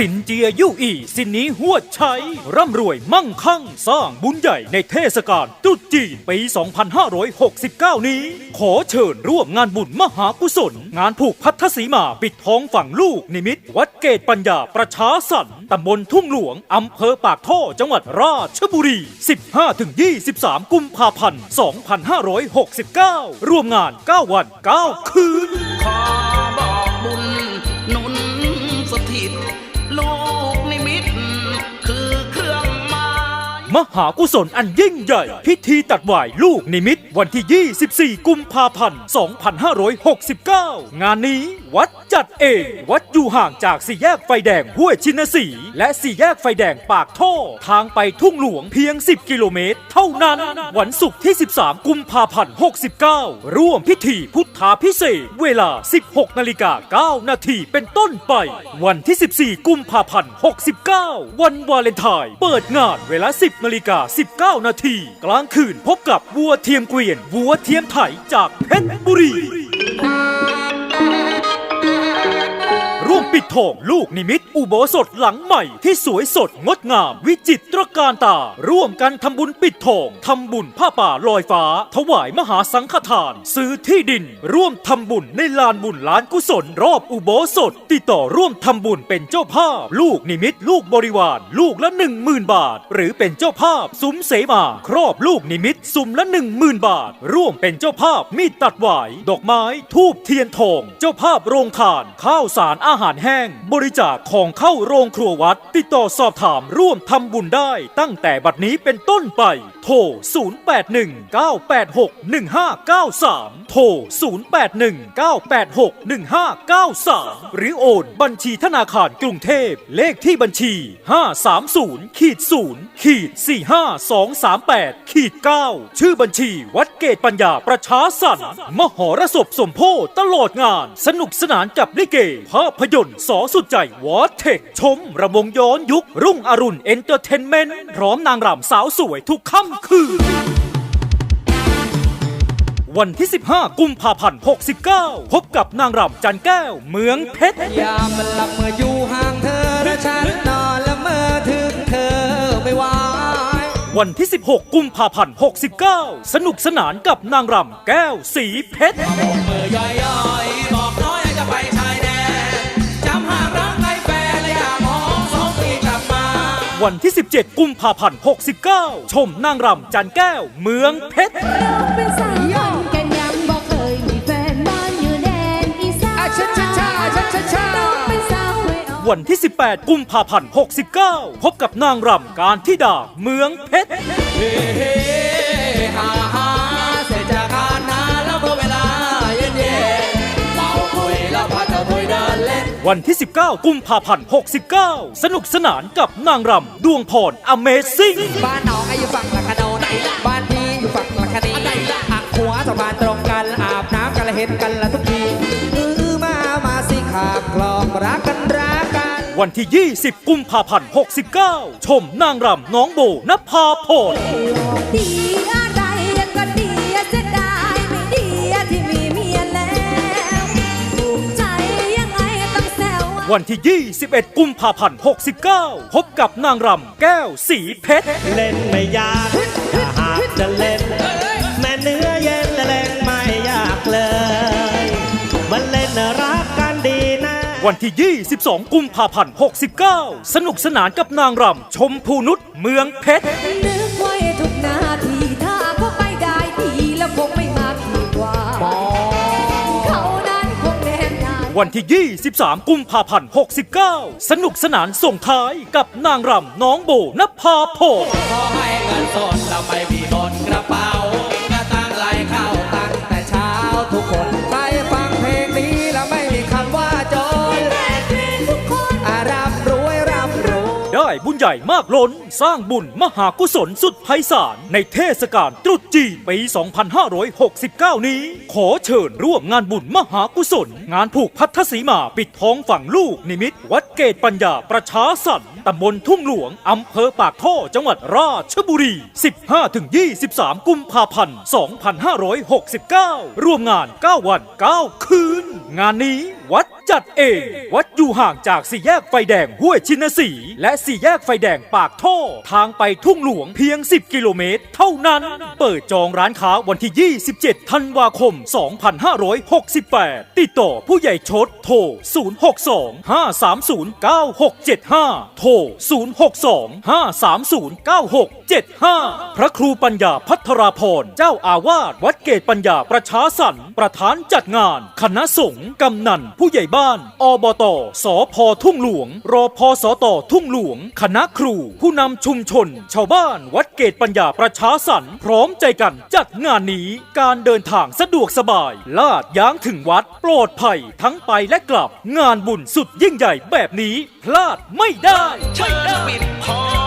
สินเจียยู่อีสินนี้หวดใช้ร่ำรวยมั่งคั่ง สร้างบุญใหญ่ในเทศกาลตรุษจีนปี 2569 นี้ ขอเชิญร่วมงานบุญมหากุศล งานผูกพัทธสีมาปิดท้องฝั่งลูก นิมิต วัดเกตปัญญาประชาสรรค์ตำบลทุ่งหลวง อำเภอปากท่อจังหวัดราชบุรี 15-23 กุมภาพันธ์ 2569 ร่วมงาน 9 วัน 9 คืน มหากุศลอันยิ่งใหญ่ พิธีตัดหวายลูกนิมิตวันที่ 24 กุมภาพันธ์ 2569 งานนี้วัดจัดเอง วัดอยู่ห่างจากสี่แยกไฟแดงห้วยชินสี และสี่แยกไฟแดงปากท่อ ทางไปทุ่งหลวงเพียง 10 กิโลเมตร เท่านั้น วันศุกร์ที่ 13 กุมภาพันธ์ 69 ร่วมพิธีพุทธาพิเศษ เวลา 16 นาฬิกา 9 นาทีเป็นต้นไป วันที่ 14 กุมภาพันธ์ 69 วันวาเลนไทน์เปิดงานเวลา 10นาฬิกา19 นาที กลางคืนพบกับวัวเทียมเกวียน วัวเทียมไถจากเพชรบุรี ปิดทองลูกนิมิต อุโบสถหลังใหม่ที่สวยสดงดงาม วิจิตรการตา ร่วมกันทำบุญปิดทองทำบุญผ้าป่าลอยฟ้า ถวายมหาสังฆทาน ซื้อที่ดิน ร่วมทำบุญในลานบุญลานกุศลรอบอุโบสถ ติดต่อร่วมทำบุญเป็นเจ้าภาพ ลูกนิมิต ลูกบริวาร ลูกละหนึ่งหมื่นบาท หรือเป็นเจ้าภาพซุ้มเสมา ครอบลูกนิมิตซุ้มละหนึ่งหมื่นบาท ร่วมเป็นเจ้าภาพมีดตัดหวาย ดอกไม้ทูบเทียนทอง เจ้าภาพโรงทาน ข้าวสารอาหารแห้ง บริจาคของเข้าโรงครัววัด ติดต่อสอบถามร่วมทำบุญได้ตั้งแต่บัดนี้เป็นต้นไป โทร 0819861593 โทร 0819861593 หรือโอนบัญชีธนาคารกรุงเทพเลขที่บัญชี 530ขีด0ขีด45238ขีด9ชื่อบัญชีวัดเกตปัญญาประชาสรรมหรสพสมโพธิตลอดงาน สนุกสนานกับลิเกภาพยนตร์สอสุดใจวอเทคชม ระวงย้อนยุค รุ่งอรุณเอนเตอร์เทนเมนต์พร้อมนางรำสาวสวยทุกค่ำคืน วันที่ 15 กุมภาพันธ์ 69 พบกับนางรำจันแก้ว เมืองเพชร ยามมันหลับเมื่ออยู่ห่างเธอและฉันนอนละเมอถึงเธอไม่ไหววันที่ 16 กุมภาพันธ์ 69 สนุกสนานกับนางรำแก้วสีเพชร เมื่อย่อยย่อยๆบอก วันที่ 17 กุมภาพันธ์ 69 ชมนางรำจันแก้ว เมืองเพชรเราเป็นสาวขอนแก่นยังบอกเคยมีแฟนบ้านอยู่แดนอีสานอะชะชะชะชะชะชะเราเป็นสาวไม่ออกวันที่ 18 กุมภาพันธ์ 69 พบกับนางรำการทิดา เมืองเพชร เฮ้เฮ้ฮ่าฮ่า วันที่ 19 กุมภาพันธ์ 69 สนุกสนานกับนางรำดวงพร Amazing บ้านน้องอยู่ฝั่งละคโนนบ้านพี่อยู่ฝั่งละคนีหักหัวสองบ้านตรงกันอาบน้ำกันและเห็นกันละทุกทีอือมามาสิขาบคลองรักกันรักกัน วันที่ 20 กุมภาพันธ์ 69 ชมนางรำน้องโบนภาพร ดี ววันที่ 21 กุมภาพันธ์ 69 พบกับนางรำแก้วสีเพชร เล่นไม่ยากถ้าหากจะเล่น แม่เนื้อเย็นและเล่นไม่ยากเลย มันเล่นรักกันดีนะ วันที่ 22 กุมภาพันธ์ 69 สนุกสนานกับนางรำชมพูนุชเมืองเพชร วันที่ 23 กุมภาพันธ์ 69 สนุกสนานส่งท้ายกับนางรำน้องโบนภาพรขอให้เงินสดเราไปบีบนกระเป๋า ได้บุญใหญ่มากล้น สร้างบุญมหากุศลสุดไพศาลในเทศกาลตรุษจีนปี 2569 นี้ ขอเชิญร่วมงานบุญมหากุศล งานผูกพัทธสีมาปิดท้องฝั่งลูกนิมิต วัดเกตปัญญาประชาสรรค์ตำบลทุ่งหลวง อำเภอปากท่อจังหวัดราชบุรี 15-23 กุมภาพันธ์ 2569 ร่วมงาน 9 วัน 9 คืน งานนี้วัดจัดเอง วัดอยู่ห่างจากสี่แยกไฟแดงห้วยชินสี และสี่แยกไฟแดงปากท่อ ทางไปทุ่งหลวงเพียง 10 กิโลเมตร เท่านั้น เปิดจองร้านค้าวันที่ 27 ธันวาคม 2568 ติดต่อผู้ใหญ่ชดโทร 062 530 9675 โทร 062 530 9675 พระครูปัญญาพัทราพรเจ้าอาวาสวัดเกตปัญญาประชาสรรประธานจัดงาน คณะสงฆ์กำนันผู้ใหญ่บ้าน อบต สพทุ่งหลวงรอพสตทุ่งหลวง คณะครู ผู้นำชุมชน ชาวบ้านวัดเกตปัญญาประชาสรรค์พร้อมใจกันจัดงานนี้การเดินทางสะดวกสบาย ลาดยางถึงวัด ปลอดภัยทั้งไปและกลับ งานบุญสุดยิ่งใหญ่แบบนี้ พลาดไม่ได้เชิญปิดทอ